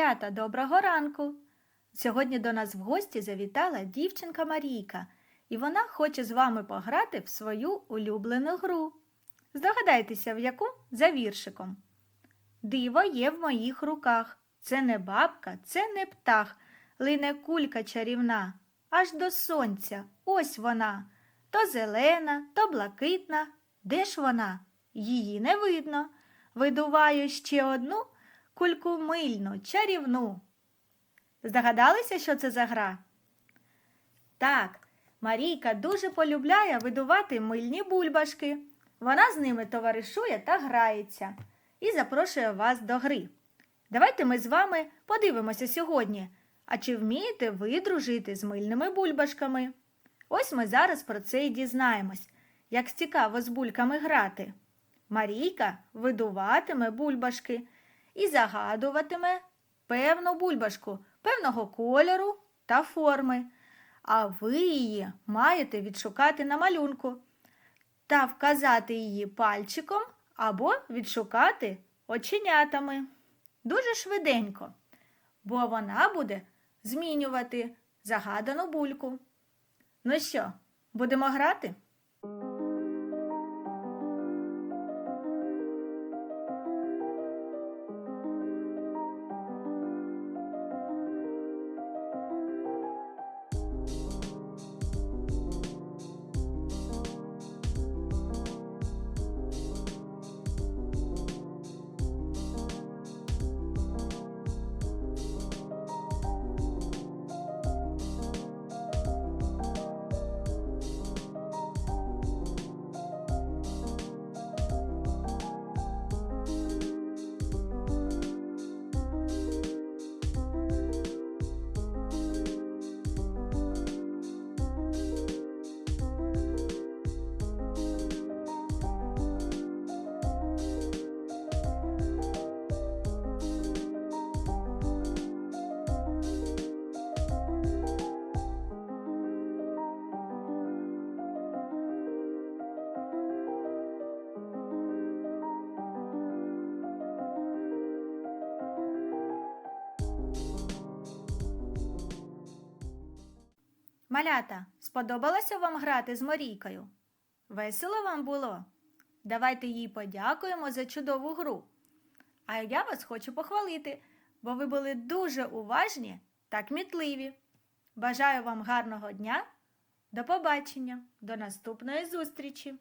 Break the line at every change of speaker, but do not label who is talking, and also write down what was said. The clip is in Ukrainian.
Малята, доброго ранку! Сьогодні до нас в гості завітала дівчинка Марійка, і вона хоче з вами пограти в свою улюблену гру. Здогадайтеся, в яку за віршиком. Диво є в моїх руках. Це не бабка, це не птах, лине кулька чарівна, аж до сонця. Ось вона. То зелена, то блакитна. Де ж вона? Її не видно. Видуваю ще одну кульку мильну, чарівну. Здогадалися, що це за гра? Так, Марійка дуже полюбляє видувати мильні бульбашки. Вона з ними товаришує та грається і запрошує вас до гри. Давайте ми з вами подивимося сьогодні, а чи вмієте ви дружити з мильними бульбашками? Ось ми зараз про це і дізнаємось, як цікаво з бульками грати. Марійка видуватиме бульбашки і загадуватиме певну бульбашку певного кольору та форми. А ви її маєте відшукати на малюнку та вказати її пальчиком або відшукати оченятами. Дуже швиденько, бо вона буде змінювати загадану бульку. Ну що, будемо грати? Малята, сподобалося вам грати з Марійкою? Весело вам було? Давайте їй подякуємо за чудову гру. А я вас хочу похвалити, бо ви були дуже уважні та кмітливі. Бажаю вам гарного дня. До побачення, до наступної зустрічі!